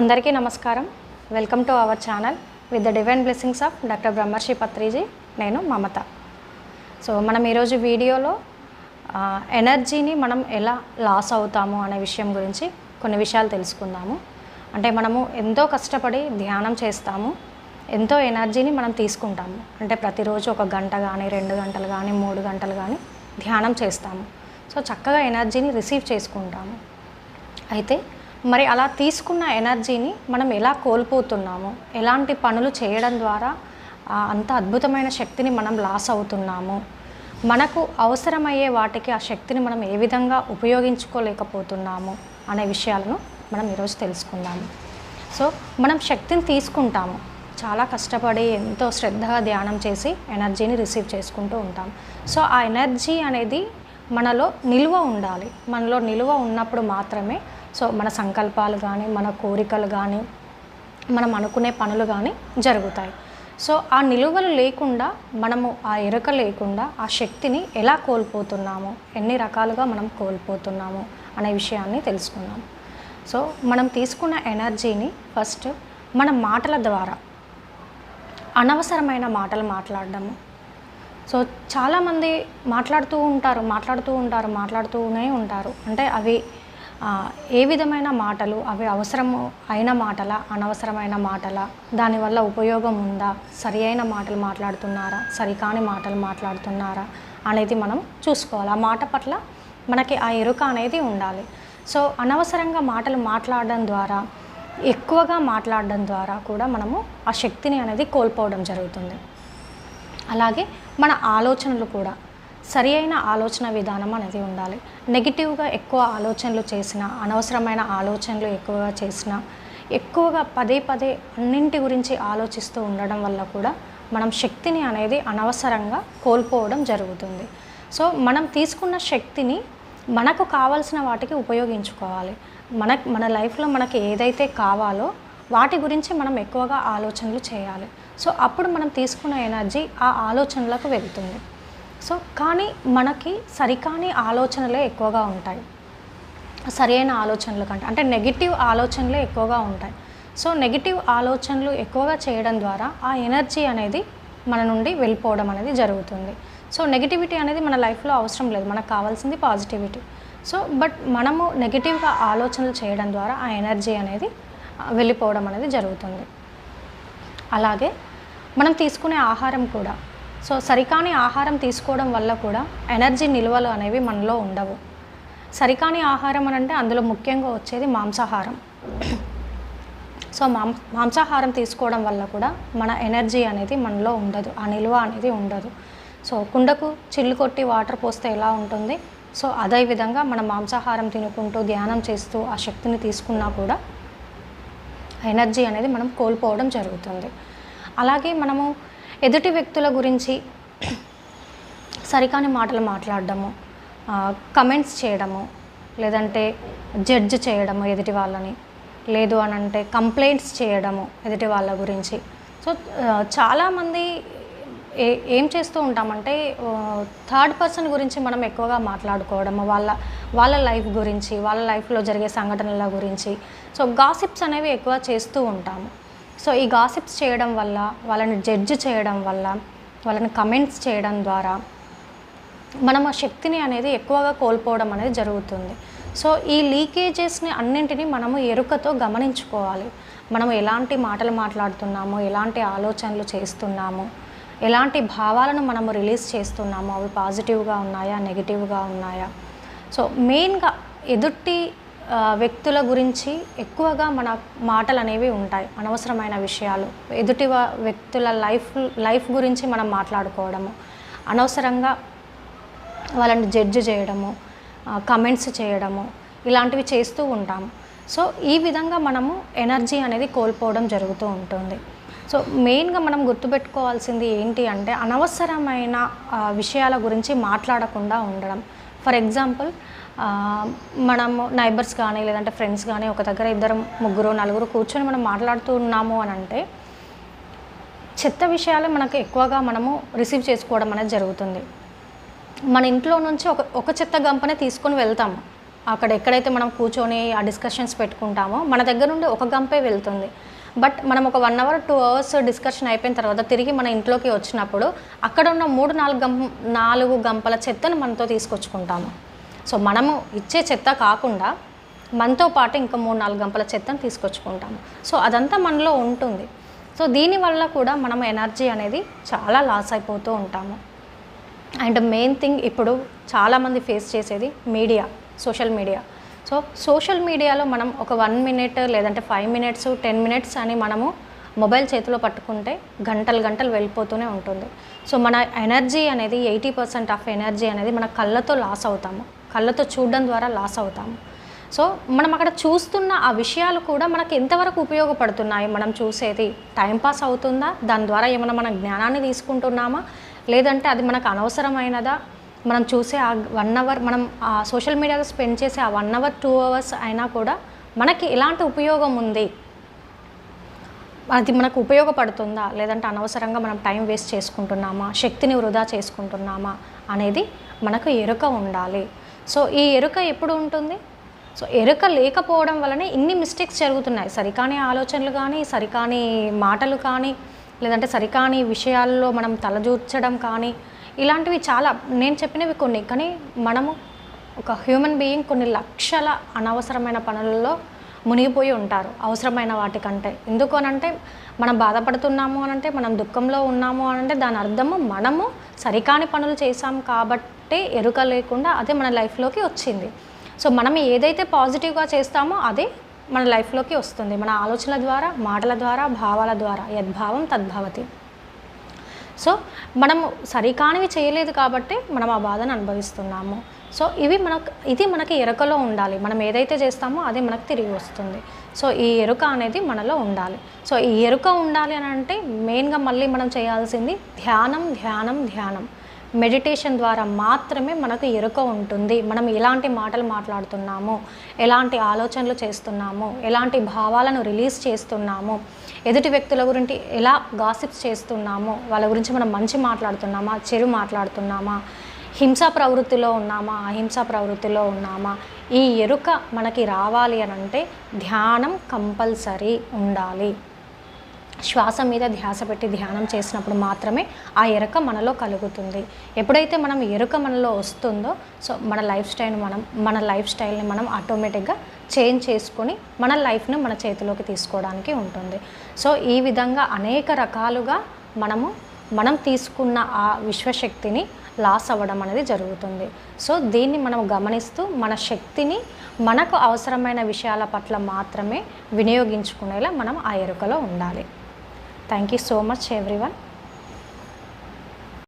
అందరికీ నమస్కారం. Welcome to our channel with the divine blessings of doctor Brahmarshi Patriji నేను మమత. So మనం ఈరోజు వీడియోలో ఎనర్జీని మనం ఎలా లాస్ అవుతాము అనే విషయం గురించి కొన్ని విషయాలు తెలుసుకుందాము. అంటే మనము ఎంతో కష్టపడి ధ్యానం చేస్తాము ఎంతో ఎనర్జీని మనం తీసుకుంటాము. అంటే ప్రతిరోజు ఒక గంట కానీ రెండు గంటలు కానీ మూడు గంటలు కానీ ధ్యానం చేస్తాము. సో చక్కగా ఎనర్జీని రిసీవ్ చేసుకుంటాము. అయితే మరి అలా తీసుకున్న ఎనర్జీని మనం ఎలా కోల్పోతున్నాము ఎలాంటి పనులు చేయడం ద్వారా అంత అద్భుతమైన శక్తిని మనం లాస్ అవుతున్నాము మనకు అవసరమయ్యే వాటికి ఆ శక్తిని మనం ఏ విధంగా ఉపయోగించుకోలేకపోతున్నాము అనే విషయాలను మనం ఈరోజు తెలుసుకుందాము. సో మనం శక్తిని తీసుకుంటాము. చాలా కష్టపడి ఎంతో శ్రద్ధగా ధ్యానం చేసి ఎనర్జీని రిసీవ్ చేసుకుంటూ ఉంటాం. సో ఆ ఎనర్జీ అనేది మనలో నిలువ ఉండాలి. మనలో నిలువ ఉన్నప్పుడు మాత్రమే సో మన సంకల్పాలు కానీ మన కోరికలు కానీ మనం అనుకునే పనులు కానీ జరుగుతాయి. సో ఆ నిలువలు లేకుండా మనము ఆ ఎరుక లేకుండా ఆ శక్తిని ఎలా కోల్పోతున్నాము? ఎన్ని రకాలుగా మనం కోల్పోతున్నాము? అనే విషయాన్ని తెలుసుకున్నాం సో మనం తీసుకున్న ఎనర్జీని ఫస్ట్ మన మాటల ద్వారా అనవసరమైన మాటలు మాట్లాడడము. సో చాలామంది మాట్లాడుతూ ఉంటారు మాట్లాడుతూ ఉంటారు మాట్లాడుతూనే ఉంటారు. అంటే అవి ఏ విధమైన మాటలు అవి అవసరము అయిన మాటల అనవసరమైన మాటల దానివల్ల ఉపయోగం ఉందా సరి అయిన మాటలు మాట్లాడుతున్నారా సరికాని మాటలు మాట్లాడుతున్నారా అనేది మనం చూసుకోవాలి. ఆ మాట పట్ల మనకి ఆ ఎరుక అనేది ఉండాలి. సో అనవసరంగా మాటలు మాట్లాడడం ద్వారా ఎక్కువగా మాట్లాడడం ద్వారా కూడా మనము ఆ శక్తిని అనేది కోల్పోవడం జరుగుతుంది. అలాగే మన ఆలోచనలు కూడా సరి అయిన ఆలోచన విధానం అనేది ఉండాలి. నెగిటివ్గా ఎక్కువ ఆలోచనలు చేసిన అనవసరమైన ఆలోచనలు ఎక్కువగా చేసిన ఎక్కువగా పదే పదే అన్నింటి గురించి ఆలోచిస్తూ ఉండడం వల్ల కూడా మనం శక్తిని అనేది అనవసరంగా కోల్పోవడం జరుగుతుంది. సో మనం తీసుకున్న శక్తిని మనకు కావాల్సిన వాటికి ఉపయోగించుకోవాలి. మన మన లైఫ్లో మనకి ఏదైతే కావాలో వాటి గురించి మనం ఎక్కువగా ఆలోచనలు చేయాలి. సో అప్పుడు మనం తీసుకున్న ఎనర్జీ ఆ ఆలోచనలకు వెళ్తుంది. సో కానీ మనకి సరికాని ఆలోచనలే ఎక్కువగా ఉంటాయి. సరైన ఆలోచనల కంటే అంటే నెగిటివ్ ఆలోచనలే ఎక్కువగా ఉంటాయి. సో నెగిటివ్ ఆలోచనలు ఎక్కువగా చేయడం ద్వారా ఆ ఎనర్జీ అనేది మన నుండి వెళ్ళిపోవడం అనేది జరుగుతుంది. సో నెగిటివిటీ అనేది మన లైఫ్లో అవసరం లేదు మనకు కావాల్సింది పాజిటివిటీ. సో బట్ మనము నెగిటివ్గా ఆలోచనలు చేయడం ద్వారా ఆ ఎనర్జీ అనేది వెళ్ళిపోవడం అనేది జరుగుతుంది. అలాగే మనం తీసుకునే ఆహారం కూడా సో సరికాని ఆహారం తీసుకోవడం వల్ల కూడా ఎనర్జీ నిల్వలు అనేవి మనలో ఉండవు. సరికాని ఆహారం అని అంటే అందులో ముఖ్యంగా వచ్చేది మాంసాహారం. సో మాం మాంసాహారం తీసుకోవడం వల్ల కూడా మన ఎనర్జీ అనేది మనలో ఉండదు ఆ నిల్వ అనేది ఉండదు. సో కుండకు చిల్లు కొట్టి వాటర్ పోస్తే ఎలా ఉంటుంది? సో అదే విధంగా మన మాంసాహారం తినుకుంటూ ధ్యానం చేస్తూ ఆ శక్తిని తీసుకున్నా కూడా ఎనర్జీ అనేది మనం కోల్పోవడం జరుగుతుంది. అలాగే మనము ఎదుటి వ్యక్తుల గురించి సరికాని మాటలు మాట్లాడడము కమెంట్స్ చేయడము లేదంటే జడ్జ్ చేయడము ఎదుటి వాళ్ళని లేదు అని అంటే కంప్లైంట్స్ చేయడము ఎదుటి వాళ్ళ గురించి. సో చాలామంది ఏ ఏం చేస్తూ ఉంటామంటే థర్డ్ పర్సన్ గురించి మనం ఎక్కువగా మాట్లాడుకోవడము వాళ్ళ వాళ్ళ లైఫ్ గురించి వాళ్ళ లైఫ్లో జరిగే సంఘటనల గురించి. సో గాసిప్స్ అనేవి ఎక్కువ చేస్తూ ఉంటాము. సో ఈ గాసిప్స్ చేయడం వల్ల వాళ్ళని జడ్జ్ చేయడం వల్ల వాళ్ళని కమెంట్స్ చేయడం ద్వారా మనం ఆ శక్తిని అనేది ఎక్కువగా కోల్పోవడం అనేది జరుగుతుంది. సో ఈ లీకేజెస్ని అన్నింటినీ మనము ఎరుకతో గమనించుకోవాలి. మనం ఎలాంటి మాటలు మాట్లాడుతున్నాము ఎలాంటి ఆలోచనలు చేస్తున్నాము ఎలాంటి భావాలను మనము రిలీజ్ చేస్తున్నాము అవి పాజిటివ్గా ఉన్నాయా నెగిటివ్గా ఉన్నాయా? సో మెయిన్గా ఎదుటి వ్యక్తుల గురించి ఎక్కువగా మన మాటలు అనేవి ఉంటాయి అనవసరమైన విషయాలు. ఎదుటి వ్యక్తుల లైఫ్ లైఫ్ గురించి మనం మాట్లాడుకోవడము అనవసరంగా వాళ్ళని జడ్జ్ చేయడము కమెంట్స్ చేయడము ఇలాంటివి చేస్తూ ఉంటాము. సో ఈ విధంగా మనము ఎనర్జీ అనేది కోల్పోవడం జరుగుతూ ఉంటుంది. సో మెయిన్గా మనం గుర్తుపెట్టుకోవాల్సింది ఏంటి అంటే అనవసరమైన విషయాల గురించి మాట్లాడకుండా ఉండడం. ఫర్ ఎగ్జాంపుల్ మనము నైబర్స్ కానీ లేదంటే ఫ్రెండ్స్ కానీ ఒక దగ్గర ఇద్దరు ముగ్గురు నలుగురు కూర్చొని మనం మాట్లాడుతూ ఉన్నాము అని అంటే చెత్త విషయాలు మనకు ఎక్కువగా మనము రిసీవ్ చేసుకోవడం అనేది జరుగుతుంది. మన ఇంట్లో నుంచి ఒక ఒక చెత్త గంపనే తీసుకొని వెళ్తాము. అక్కడ ఎక్కడైతే మనం కూర్చొని ఆ డిస్కషన్స్ పెట్టుకుంటామో మన దగ్గర నుండి ఒక గంపే వెళ్తుంది. బట్ మనం ఒక one hour two hours discussion అయిపోయిన తర్వాత తిరిగి మన ఇంట్లోకి వచ్చినప్పుడు అక్కడ ఉన్న మూడు నాలుగు గం నాలుగు గంపల చెత్తను మనతో తీసుకొచ్చుకుంటాము. సో మనము ఇచ్చే చెత్త కాకుండా మనతో పాటు ఇంకా మూడు నాలుగు గంపల చెత్తను తీసుకొచ్చుకుంటాము. సో అదంతా మనలో ఉంటుంది. సో దీనివల్ల కూడా మనం ఎనర్జీ అనేది చాలా లాస్ అయిపోతూ ఉంటాము. అండ్ మెయిన్ థింగ్ ఇప్పుడు చాలామంది ఫేస్ చేసేది media social media. So social మీడియాలో మనం ఒక వన్ మినిట్ లేదంటే ఫైవ్ మినిట్స్ టెన్ మినిట్స్ అని మనము మొబైల్ చేతిలో పట్టుకుంటే గంటలు గంటలు వెళ్ళిపోతూనే ఉంటుంది. సో మన ఎనర్జీ అనేది ఎయిటీ పర్సెంట్ ఆఫ్ ఎనర్జీ అనేది మన కళ్ళతో లాస్ అవుతాము. కళ్ళతో చూడడం ద్వారా లాస్ అవుతాము. సో మనం అక్కడ చూస్తున్న ఆ విషయాలు కూడా మనకి ఎంతవరకు ఉపయోగపడుతున్నాయి? మనం చూసేది టైంపాస్ అవుతుందా? దాని ద్వారా ఏమైనా మన జ్ఞానాన్ని తీసుకుంటున్నామా? లేదంటే అది మనకు అనవసరమైనదా? మనం చూసే ఆ వన్ అవర్ మనం ఆ సోషల్ మీడియాలో స్పెండ్ చేసే ఆ వన్ అవర్ టూ అవర్స్ అయినా కూడా మనకి ఎలాంటి ఉపయోగం ఉంది? అది మనకు ఉపయోగపడుతుందా? లేదంటే అనవసరంగా మనం టైం వేస్ట్ చేసుకుంటున్నామా? శక్తిని వృధా చేసుకుంటున్నామా? అనేది మనకు ఎరుక ఉండాలి. సో ఈ ఎరుక ఎప్పుడు ఉంటుంది? సో ఎరుక లేకపోవడం వలనే ఇన్ని మిస్టేక్స్ జరుగుతున్నాయి. సరికాని ఆలోచనలు కానీ సరికాని మాటలు కానీ లేదంటే సరికాని విషయాల్లో మనం తలదూర్చడం కానీ ఇలాంటివి చాలా నేను చెప్పినవి కొన్ని. కానీ మనము ఒక హ్యూమన్ బీయింగ్ కొన్ని లక్షల అనవసరమైన పనులలో మునిగిపోయి ఉంటారు అవసరమైన వాటికంటే. ఎందుకు అనంటే మనం బాధపడుతున్నాము అనంటే మనం దుఃఖంలో ఉన్నాము అనంటే దాని అర్థము మనము సరికాని పనులు చేశాం కాబట్టి ఎరుక లేకుండా అదే మన లైఫ్లోకి వచ్చింది. సో మనం ఏదైతే పాజిటివ్గా చేస్తామో అది మన లైఫ్లోకి వస్తుంది. మన ఆలోచనల ద్వారా మాటల ద్వారా భావాల ద్వారా యద్భావం తద్భవతి. సో మనము సరికానివి చేయలేదు కాబట్టి మనం ఆ బాధను అనుభవిస్తున్నాము. సో ఇవి మనకు ఇది మనకి ఎరుకలో ఉండాలి. మనం ఏదైతే చేస్తామో అది మనకు తిరిగి వస్తుంది. సో ఈ ఎరుక అనేది మనలో ఉండాలి. సో ఈ ఎరుక ఉండాలి అని అంటే మెయిన్గా మళ్ళీ మనం చేయాల్సింది ధ్యానం ధ్యానం ధ్యానం. మెడిటేషన్ ద్వారా మాత్రమే మనకు ఎరుక ఉంటుంది. మనం ఎలాంటి మాటలు మాట్లాడుతున్నాము? ఎలాంటి ఆలోచనలు చేస్తున్నాము? ఎలాంటి భావాలను రిలీజ్ చేస్తున్నాము? ఎదుటి వ్యక్తుల గురించి ఎలా గాసిప్స్ చేస్తున్నాము? వాళ్ళ గురించి మనం మంచి మాట్లాడుతున్నామా? చెడు మాట్లాడుతున్నామా? హింసా ప్రవృత్తిలో ఉన్నామా? అహింసా ప్రవృత్తిలో ఉన్నామా? ఈ ఎరుక మనకి రావాలి అని అంటే ధ్యానం కంపల్సరీ ఉండాలి. శ్వాస మీద ధ్యాస పెట్టి ధ్యానం చేసినప్పుడు మాత్రమే ఆ ఎరుక మనలో కలుగుతుంది. ఎప్పుడైతే మనం ఎరుక మనలో వస్తుందో సో మన లైఫ్ స్టైల్ మనం మన లైఫ్ స్టైల్ని మనం ఆటోమేటిక్గా చేంజ్ చేసుకొని మన లైఫ్ను మన చేతిలోకి తీసుకోవడానికి ఉంటుంది. సో ఈ విధంగా అనేక రకాలుగా మనము మనం తీసుకున్న ఆ విశ్వశక్తిని లాస్ అవ్వడం అనేది జరుగుతుంది. సో దీన్ని మనం గమనిస్తూ మన శక్తిని మనకు అవసరమైన విషయాల పట్ల మాత్రమే వినియోగించుకునేలా మనం ఆ ఎరుకలో ఉండాలి. Thank you so much everyone.